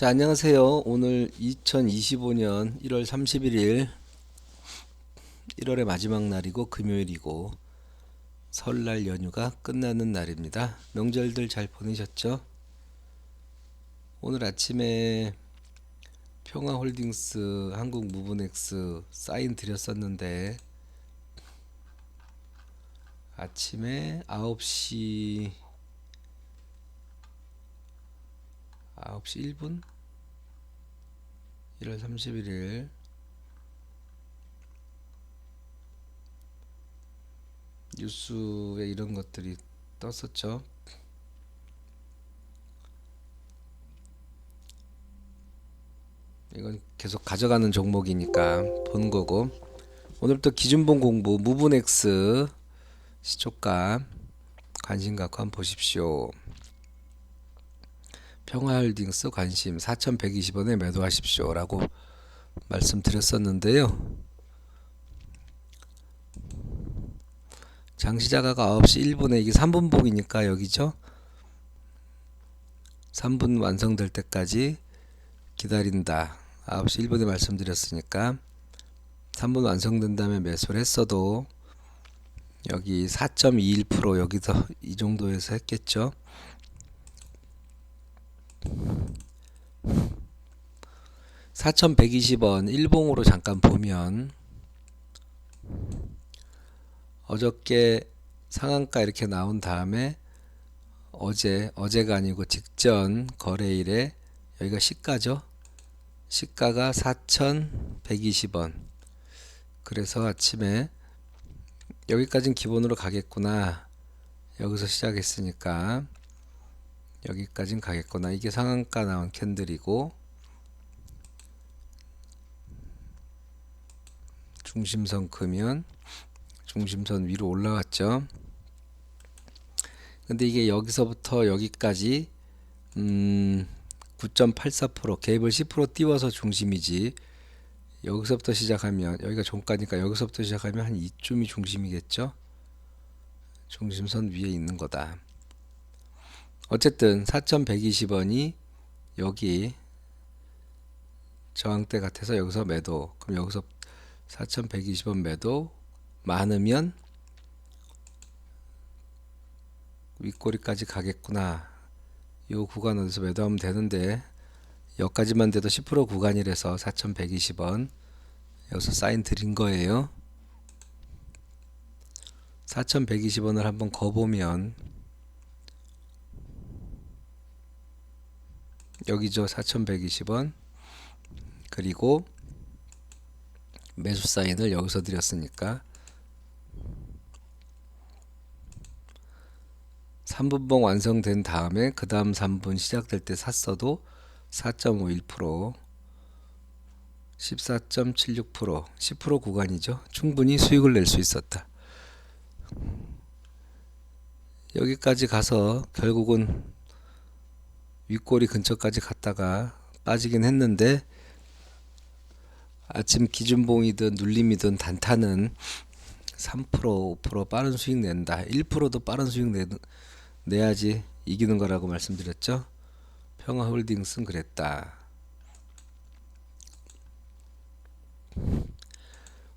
자, 안녕하세요. 오늘 2025년 1월 31일 1월의 마지막 날이고 금요일이고 설날 연휴가 끝나는 날입니다. 명절들 잘 보내셨죠? 오늘 아침에 평화홀딩스 한국 무브넥스 사인 드렸었는데 아침에 9시 9시 1분 1월 31일 뉴스에 이런 것들이 떴었죠. 이건 계속 가져가는 종목이니까 보는 거고 오늘부터 기준봉 공부 무브넥스 시초가 관심 갖고 한번 보십시오. 평화홀딩스 관심 4,120원에 매도하십시오라고 말씀드렸었는데요. 장시자가가 9시 1분에 이게 3분봉이니까 여기죠. 3분 완성될 때까지 기다린다. 9시 1분에 말씀드렸으니까 3분 완성된 다음에 매수를 했어도 여기 4.21% 여기서 이 정도에서 했겠죠. 4,120원 일봉으로 잠깐 보면 어저께 상한가 이렇게 나온 다음에 어제 어제가 아니고 직전 거래일에 여기가 시가죠. 시가가 4,120원. 그래서 아침에 여기까지는 기본으로 가겠구나. 여기서 시작했으니까 여기까진 가겠구나. 이게 상한가 나온 캔들이고 중심선 크면 중심선 위로 올라갔죠. 근데 이게 여기서부터 여기까지 음 9.84% 갭을 10% 띄워서 중심이지 여기서부터 시작하면 여기가 종가니까 여기서부터 시작하면 한 이쯤이 중심이겠죠. 중심선 위에 있는 거다. 어쨌든 4,120원이 여기 저항대 같아서 여기서 매도. 그럼 여기서 4,120원 매도 많으면 윗꼬리까지 가겠구나. 요 구간 어디서 매도하면 되는데 여기까지만 돼도 10% 구간이라서 4,120원 여기서 사인 드린 거예요. 4,120원을 한번 거보면 여기죠 4,120원 그리고 매수 사인을 여기서 드렸으니까 3분봉 완성된 다음에 그 다음 3분 시작될 때 샀어도 4.51% 14.76% 10% 구간이죠. 충분히 수익을 낼 수 있었다. 여기까지 가서 결국은 윗꼬리 근처까지 갔다가 빠지긴 했는데 아침 기준봉이든 눌림이든 단타는 3% 5% 빠른 수익 낸다. 1%도 빠른 수익 내, 내야지 이기는 거라고 말씀드렸죠. 평화홀딩스는 그랬다.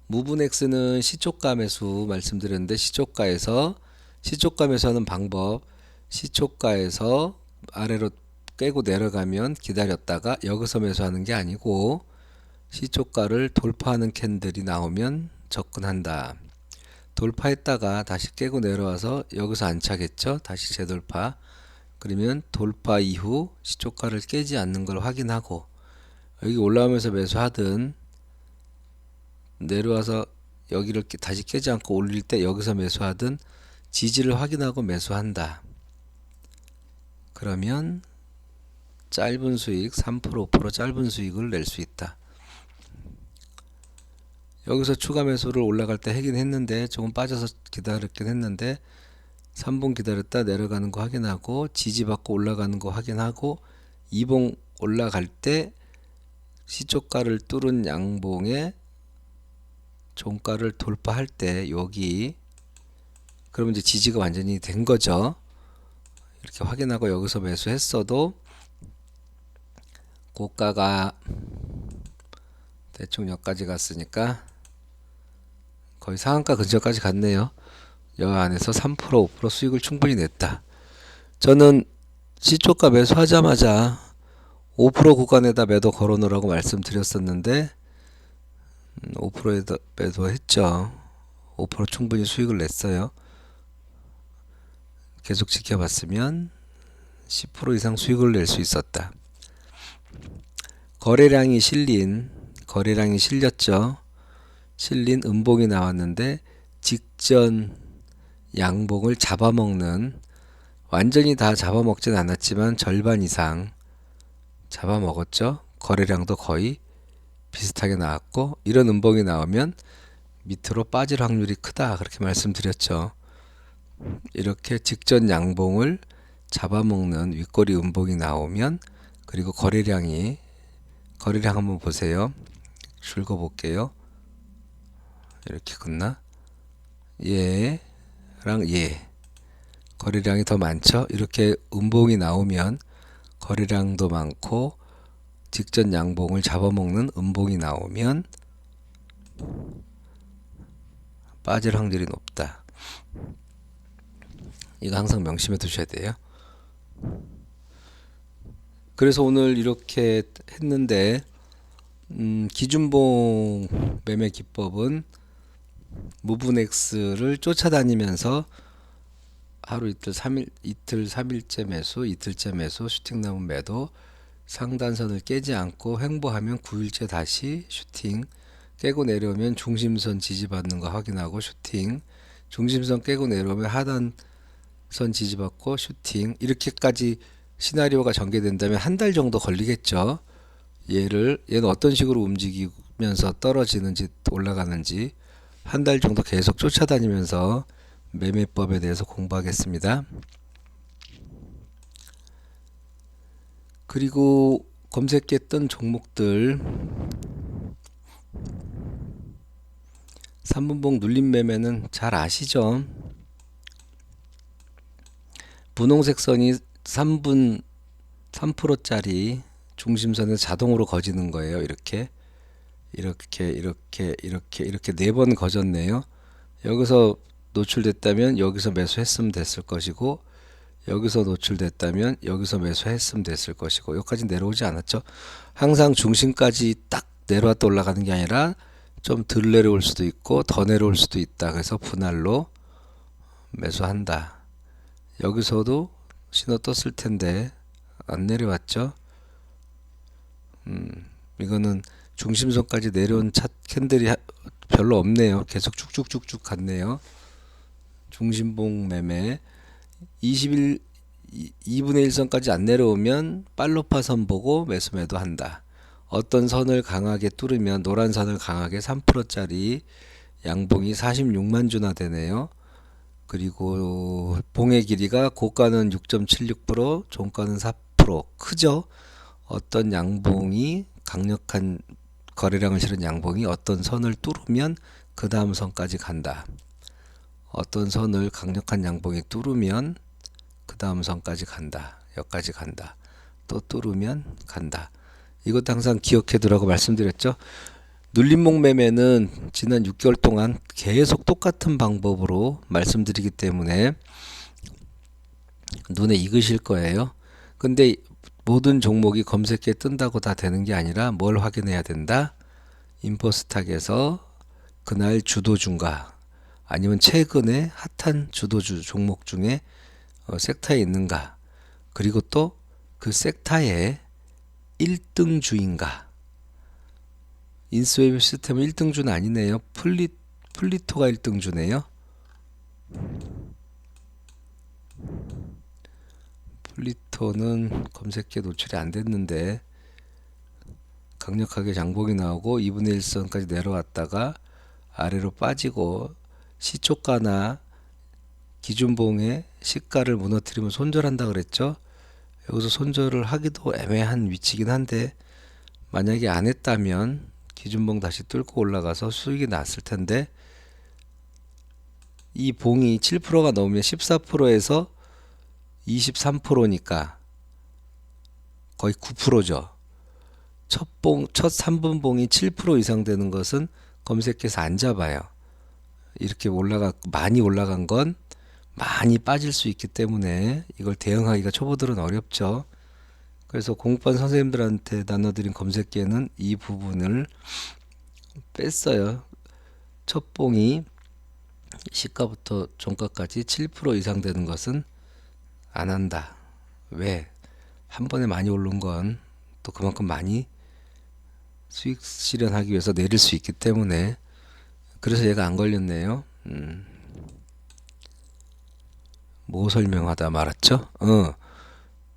무브넥스는 시초가 매수 말씀드렸는데 시초가에서 시초가 매수하는 방법 시초가에서 아래로 깨고 내려가면 기다렸다가 여기서 매수하는 게 아니고 시초가를 돌파하는 캔들이 나오면 접근한다. 돌파했다가 다시 깨고 내려와서 여기서 안 차겠죠? 다시 재돌파. 그러면 돌파 이후 시초가를 깨지 않는 걸 확인하고 여기 올라오면서 매수하든 내려와서 여기를 다시 깨지 않고 올릴 때 여기서 매수하든 지지를 확인하고 매수한다. 그러면 짧은 수익 3% 5% 짧은 수익을 낼 수 있다. 여기서 추가 매수를 올라갈 때 하긴 했는데 조금 빠져서 기다렸긴 했는데 3분 기다렸다 내려가는 거 확인하고 지지받고 올라가는 거 확인하고 2봉 올라갈 때 시초가를 뚫은 양봉에 종가를 돌파할 때 여기 그러면 이제 지지가 완전히 된 거죠. 이렇게 확인하고 여기서 매수했어도 고가가 대충 여기까지 갔으니까 거의 상한가 근처까지 갔네요. 여 안에서 3% 5% 수익을 충분히 냈다. 저는 시초가 매수하자마자 5% 구간에다 매도 걸어놓으라고 말씀드렸었는데 5%에다 매도했죠. 5% 충분히 수익을 냈어요. 계속 지켜봤으면 10% 이상 수익을 낼 수 있었다. 거래량이 실린 거래량이 실렸죠. 실린 음봉이 나왔는데 직전 양봉을 잡아먹는 완전히 다 잡아먹진 않았지만 절반 이상 잡아먹었죠. 거래량도 거의 비슷하게 나왔고 이런 음봉이 나오면 밑으로 빠질 확률이 크다 그렇게 말씀드렸죠. 이렇게 직전 양봉을 잡아먹는 윗꼬리 음봉이 나오면 그리고 거래량이 거래량 한번 보세요. 줄거 볼게요. 이렇게 끝나? 얘랑 얘 거래량이 더 많죠? 이렇게 음봉이 나오면 거래량도 많고 직전 양봉을 잡아먹는 음봉이 나오면 빠질 확률이 높다. 이거 항상 명심해 두셔야 돼요. 그래서 오늘 이렇게 했는데 음, 기준봉 매매 기법은 무브넥스를 쫓아다니면서 하루 이틀 삼일 이틀 삼일째 매수 이틀째 매수 슈팅 남은 매도 상단선을 깨지 않고 횡보하면 9일째 다시 슈팅 깨고 내려오면 중심선 지지받는 거 확인하고 슈팅 중심선 깨고 내려오면 하단선 지지받고 슈팅 이렇게까지 시나리오가 전개된다면 한 달 정도 걸리겠죠. 얘를 얘는 어떤 식으로 움직이면서 떨어지는지 올라가는지 한 달 정도 계속 쫓아다니면서 매매법에 대해서 공부하겠습니다. 그리고 검색했던 종목들 3분봉 눌림 매매는 잘 아시죠? 분홍색 선이 3분 3%짜리 중심선에 자동으로 거지는 거예요. 이렇게 이렇게 이렇게 이렇게 이렇게 네 번 거졌네요. 여기서 노출됐다면 여기서 매수했으면 됐을 것이고 여기서 노출됐다면 여기서 매수했으면 됐을 것이고 여기까지 내려오지 않았죠. 항상 중심까지 딱 내려왔다 올라가는 게 아니라 좀 덜 내려올 수도 있고 더 내려올 수도 있다. 그래서 분할로 매수한다. 여기서도 신호 떴을 텐데 안 내려왔죠. 음, 이거는 중심선까지 내려온 차 캔들이 별로 없네요. 계속 쭉쭉쭉쭉 갔네요. 중심봉 매매 21 2분의 1선까지 안 내려오면 팔로파 선 보고 매수 매도 한다. 어떤 선을 강하게 뚫으면 노란 선을 강하게 3%짜리 양봉이 46만 주나 되네요. 그리고 봉의 길이가 고가는 6.76%, 종가는 4% 크죠. 어떤 양봉이 강력한 거래량을 실은 양봉이 어떤 선을 뚫으면 그 다음 선까지 간다. 어떤 선을 강력한 양봉이 뚫으면 그 다음 선까지 간다. 여기까지 간다. 또 뚫으면 간다. 이것도 항상 기억해 두라고 말씀드렸죠. 눌림목 매매는 지난 6개월 동안 계속 똑같은 방법으로 말씀드리기 때문에 눈에 익으실 거예요. 근데 모든 종목이 검색에 뜬다고 다 되는 게 아니라 뭘 확인해야 된다? 인포스탁에서 그날 주도주인가 아니면 최근에 핫한 주도주 종목 중에 어, 섹터에 있는가 그리고 또 그 섹터의 1등 주인가 인스웨이브 시스템은 1등 주는 아니네요 플리, 플리토가 1등 주네요 플리토는 검색에 노출이 안 됐는데 강력하게 장복이 나오고 2분의 1선까지 내려왔다가 아래로 빠지고 시초가나 기준봉의 시가를 무너뜨리면 손절한다 그랬죠. 여기서 손절을 하기도 애매한 위치긴 한데 만약에 안 했다면 기준봉 다시 뚫고 올라가서 수익이 났을 텐데 이 봉이 7%가 넘으면 14%에서 23%니까 거의 9%죠. 첫 봉, 첫 3분 봉이 7% 이상 되는 것은 검색해서 안 잡아요. 이렇게 올라가 많이 올라간 건 많이 빠질 수 있기 때문에 이걸 대응하기가 초보들은 어렵죠. 그래서 공부한 선생님들한테 나눠드린 검색기에는 이 부분을 뺐어요. 첫 봉이 시가부터 종가까지 7% 이상 되는 것은 안 한다. 왜? 한 번에 많이 오른 건 또 그만큼 많이 수익 실현하기 위해서 내릴 수 있기 때문에 그래서 얘가 안 걸렸네요. 음. 뭐 설명하다 말았죠? 어.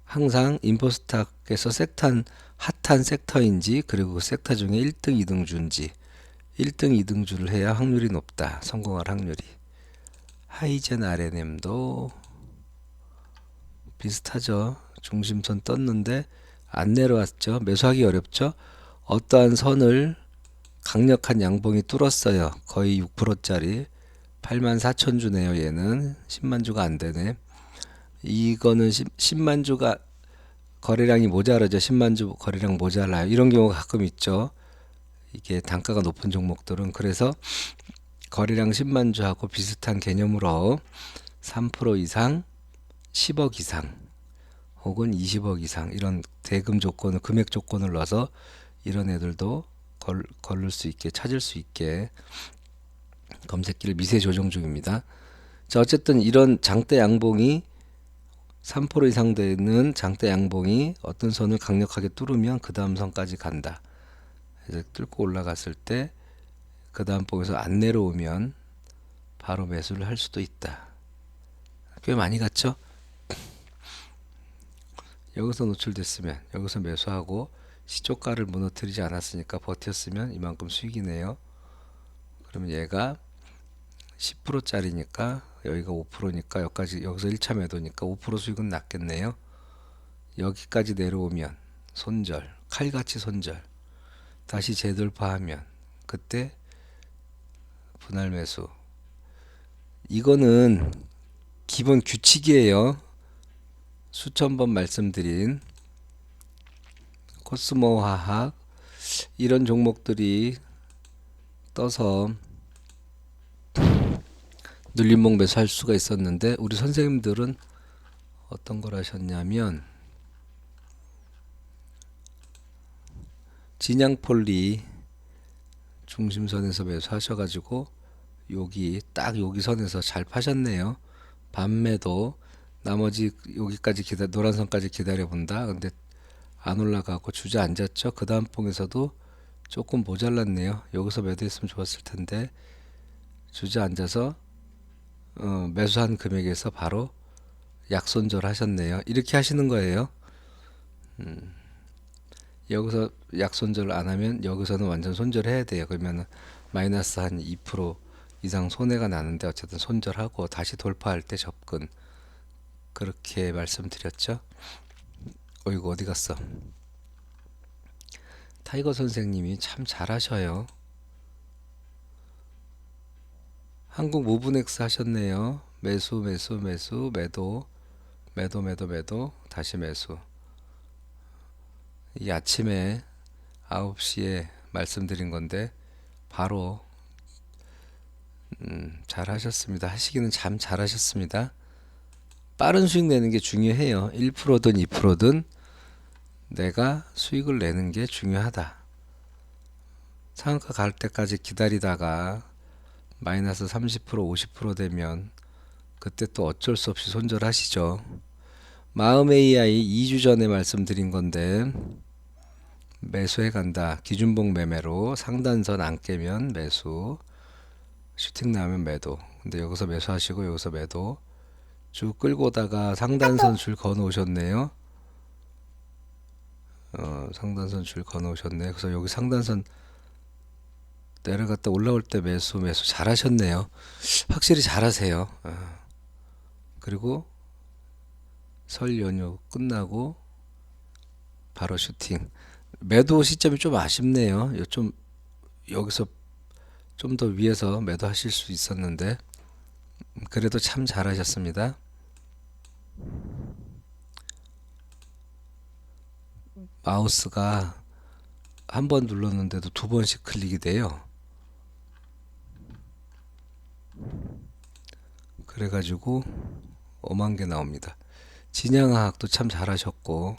항상 인포스탁에서 섹탄 핫한 섹터인지 그리고 그 섹터 중에 1등, 2등 준지 1등, 2등 주를 해야 확률이 높다. 성공할 확률이. 하이젠 RNM도 비슷하죠. 중심선 떴는데 안 내려왔죠. 매수하기 어렵죠. 어떠한 선을 강력한 양봉이 뚫었어요. 거의 6%짜리 8만 4천 주네요. 얘는 10만 주가 안 되네. 이거는 10, 만 주가 거래량이 모자라죠. 10만 주 거래량 모자라요. 이런 경우가 가끔 있죠. 이게 단가가 높은 종목들은 그래서 거래량 10만 주하고 비슷한 개념으로 3% 이상 10억 이상 혹은 20억 이상 이런 대금 조건을 금액 조건을 넣어서 이런 애들도 걸, 걸을 수 있게 찾을 수 있게 검색기를 미세 조정 중입니다. 자 어쨌든 이런 장대 양봉이 3% 이상 되는 장대 양봉이 어떤 선을 강력하게 뚫으면 그 다음 선까지 간다. 이제 뚫고 올라갔을 때 그 다음 봉에서 안 내려오면 바로 매수를 할 수도 있다. 꽤 많이 갔죠? 여기서 노출됐으면 여기서 매수하고 시초가를 무너뜨리지 않았으니까 버텼으면 이만큼 수익이네요. 그러면 얘가 10%짜리니까 여기가 5%니까 여기까지 여기서 1차 매도니까 5% 수익은 났겠네요. 여기까지 내려오면 손절, 칼같이 손절. 다시 재돌파하면 그때 분할 매수. 이거는 기본 규칙이에요. 수천 번 말씀드린 코스모 화학 이런 종목들이 떠서 눌림목 매수할 수가 있었는데 우리 선생님들은 어떤 걸 하셨냐면 진양폴리 중심선에서 매수하셔가지고 여기 딱 여기 선에서 잘 파셨네요. 밤매도 나머지 여기까지 기다 노란 선까지 기다려 본다. 근데 안 올라가고 주저앉았죠. 그 다음 봉에서도 조금 모자랐네요. 여기서 매도했으면 좋았을 텐데 주저앉아서 어, 매수한 금액에서 바로 약손절 하셨네요. 이렇게 하시는 거예요. 음, 여기서 약손절 안 하면 여기서는 완전 손절해야 돼요. 그러면 마이너스 한 2% 이상 손해가 나는데 어쨌든 손절하고 다시 돌파할 때 접근 그렇게 말씀드렸죠. 어이구 어디 갔어? 타이거 선생님이 참 잘하셔요. 한국 무브넥스 하셨네요. 매수 매수 매수 매도 매도 매도 매도 다시 매수. 이 아침에 9시에 말씀드린 건데 바로 음, 잘 하셨습니다. 하시기는 참 잘 하셨습니다. 빠른 수익 내는 게 중요해요. 1%든 2%든 내가 수익을 내는 게 중요하다. 상한가 갈 때까지 기다리다가 마이너스 30% 50% 되면 그때 또 어쩔 수 없이 손절하시죠. 마음 AI 2주 전에 말씀드린 건데 매수해 간다. 기준봉 매매로 상단선 안 깨면 매수 슈팅 나면 매도. 근데 여기서 매수하시고 여기서 매도 쭉 끌고 오다가 상단선 줄 건어 오셨네요. 어, 상단선 줄 건어 오셨네. 그래서 여기 상단선 내려갔다 올라올 때 매수 매수 잘하셨네요. 확실히 잘하세요. 어. 그리고 설 연휴 끝나고 바로 슈팅. 매도 시점이 좀 아쉽네요. 좀 여기서 좀 더 위에서 매도하실 수 있었는데 그래도 참 잘하셨습니다. 마우스가 한 번 눌렀는데도 두 번씩 클릭이 돼요. 그래가지고 5만 개 나옵니다. 진양화학도 참 잘하셨고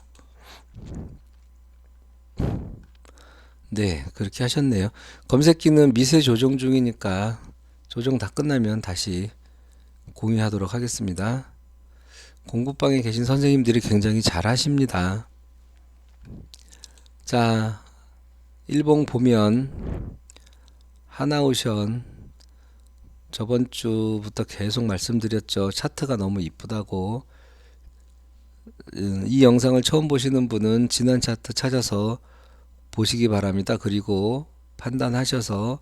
네 그렇게 하셨네요. 검색기는 미세 조정 중이니까 조정 다 끝나면 다시 공유하도록 하겠습니다. 공부방에 계신 선생님들이 굉장히 잘하십니다. 자, 일봉 보면 하나오션 저번 주부터 계속 말씀드렸죠. 차트가 너무 이쁘다고. 음, 이 영상을 처음 보시는 분은 지난 차트 찾아서 보시기 바랍니다. 그리고 판단하셔서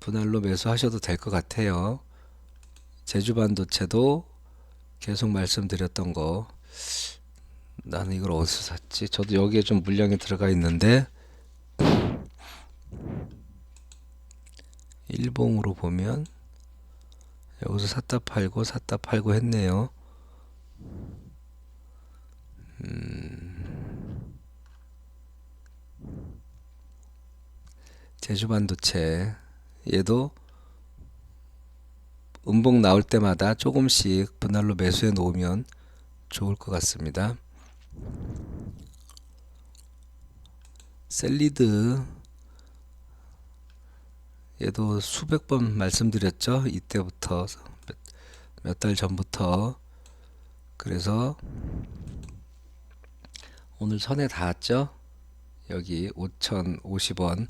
분할로 매수하셔도 될 것 같아요. 제주반도체도 계속 말씀드렸던 거 나는 이걸 어디서 샀지? 저도 여기에 좀 물량이 들어가 있는데 일봉으로 보면 여기서 샀다 팔고 샀다 팔고 했네요. 음, 제주 반도체 얘도 음봉 나올 때마다 조금씩 분할로 매수해 놓으면 좋을 것 같습니다. 셀리드 얘도 수백 번 말씀드렸죠. 이때부터 몇 달 전부터 그래서 오늘 선에 닿았죠. 여기 5,050원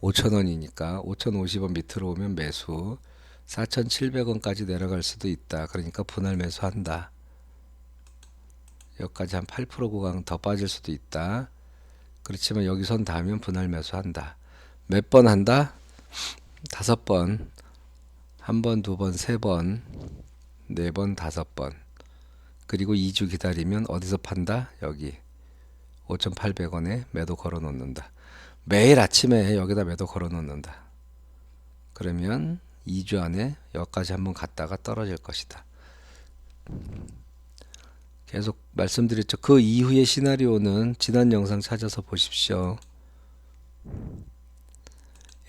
5,000원이니까 5,050원 밑으로 오면 매수 4,700원까지 내려갈 수도 있다. 그러니까 분할 매수한다. 여기까지 한 8% 구간 더 빠질 수도 있다. 그렇지만 여기 선 닿으면 분할 매수한다. 몇 번 한다? 다섯 번. 한 번, 두 번, 세 번, 네 번, 다섯 번. 그리고 2주 기다리면 어디서 판다? 여기. 5,800원에 매도 걸어 놓는다. 매일 아침에 여기다 매도 걸어 놓는다. 그러면 2주 안에 여기까지 한번 갔다가 떨어질 것이다. 계속 말씀드렸죠. 그 이후의 시나리오는 지난 영상 찾아서 보십시오.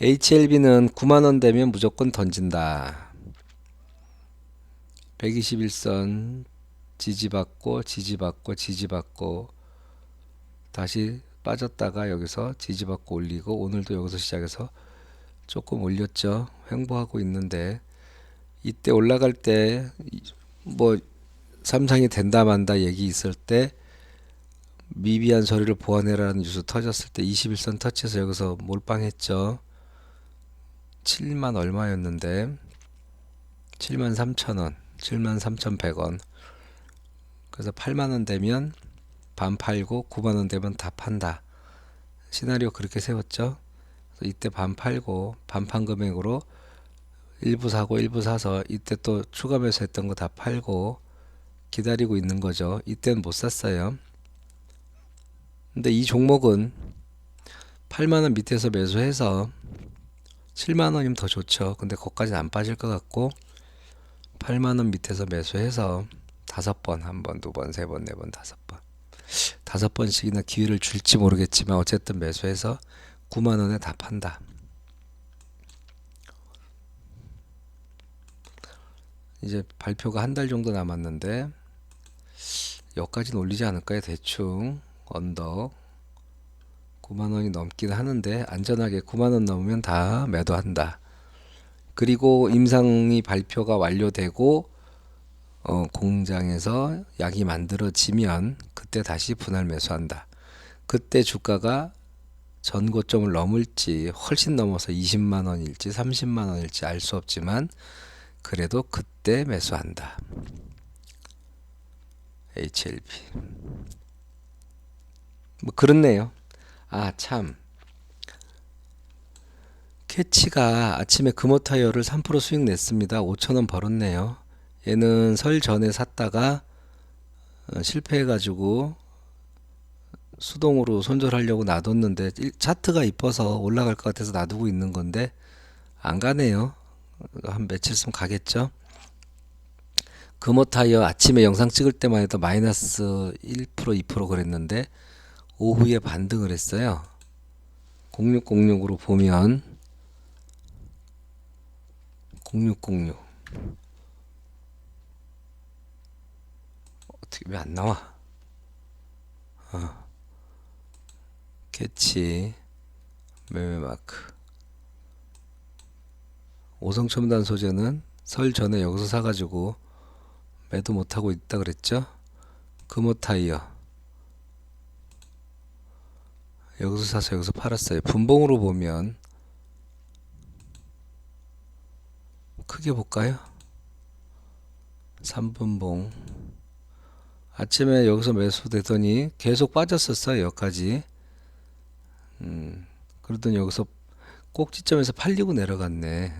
HLB는 9만원 되면 무조건 던진다. 121선 지지받고 지지받고 지지받고 다시 빠졌다가 여기서 지지받고 올리고 오늘도 여기서 시작해서 조금 올렸죠. 횡보하고 있는데 이때 올라갈 때 뭐 삼상이 된다 만다 얘기 있을 때 미비한 소리를 보완해라는 뉴스 터졌을 때 21선 터치해서 여기서 몰빵했죠. 7만 얼마였는데 7만 3천 원, 7만 3천 100원. 그래서 8만 원 되면 반 팔고 9만 원 되면 다 판다. 시나리오 그렇게 세웠죠. 이때 반 팔고 반판 금액으로 일부 사고 일부 사서 이때 또 추가 매수했던 거 다 팔고 기다리고 있는 거죠. 이때는 못 샀어요. 근데 이 종목은 8만 원 밑에서 매수해서 7만 원이면 더 좋죠. 근데 거기까지는 안 빠질 것 같고 8만 원 밑에서 매수해서 다섯 번, 한 번, 두 번, 세 번, 네 번, 다섯 번. 다섯 번씩이나 기회를 줄지 모르겠지만 어쨌든 매수해서 9만 원에 다 판다. 이제 발표가 한 달 정도 남았는데 여기까지는 올리지 않을까요? 대충 언덕 9만 원이 넘긴 하는데 안전하게 9만 원 넘으면 다 매도한다. 그리고 임상이 발표가 완료되고 어, 공장에서 약이 만들어지면 그때 다시 분할 매수한다. 그때 주가가 전 고점을 넘을지 훨씬 넘어서 20만 원일지 30만 원일지 알 수 없지만 그래도 그때 매수한다. HLB. 뭐 그렇네요. 아, 참. 캐치가 아침에 금호 타이어를 3% 수익 냈습니다. 5천원 벌었네요. 얘는 설 전에 샀다가 어, 실패해가지고 수동으로 손절하려고 놔뒀는데 차트가 이뻐서 올라갈 것 같아서 놔두고 있는 건데 안 가네요. 한 며칠 있으면 가겠죠. 금호 타이어 아침에 영상 찍을 때만 해도 마이너스 1% 2% 그랬는데 오후에 반등을 했어요. 0606으로 보면 0606 어떻게 왜 안 나와? 어. 캐치 매매 마크 오성 첨단 소재는 설 전에 여기서 사가지고 매도 못하고 있다 그랬죠? 금호 타이어 여기서 사서 여기서 팔았어요. 분봉으로 보면 크게 볼까요? 3분봉 아침에 여기서 매수되더니 계속 빠졌었어요. 여기까지 음, 그러더니 여기서 꼭지점에서 팔리고 내려갔네.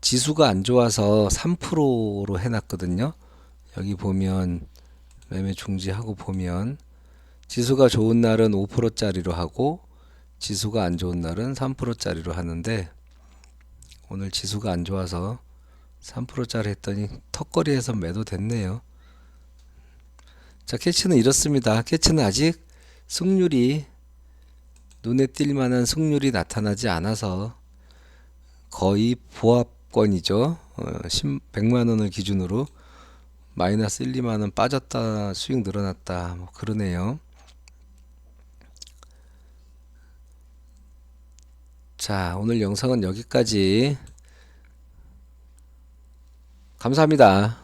지수가 안 좋아서 3%로 해놨거든요. 여기 보면 매매 중지하고 보면 지수가 좋은 날은 5%짜리로 하고 지수가 안 좋은 날은 3%짜리로 하는데 오늘 지수가 안 좋아서 3%짜리 했더니 턱걸이에서 매도 됐네요. 자, 캐치는 이렇습니다. 캐치는 아직 승률이 눈에 띌 만한 승률이 나타나지 않아서 거의 보합권이죠. 어, 100만 원을 기준으로 마이너스 1, 2만 원 빠졌다 수익 늘어났다 뭐 그러네요. 자, 오늘 영상은 여기까지. 감사합니다.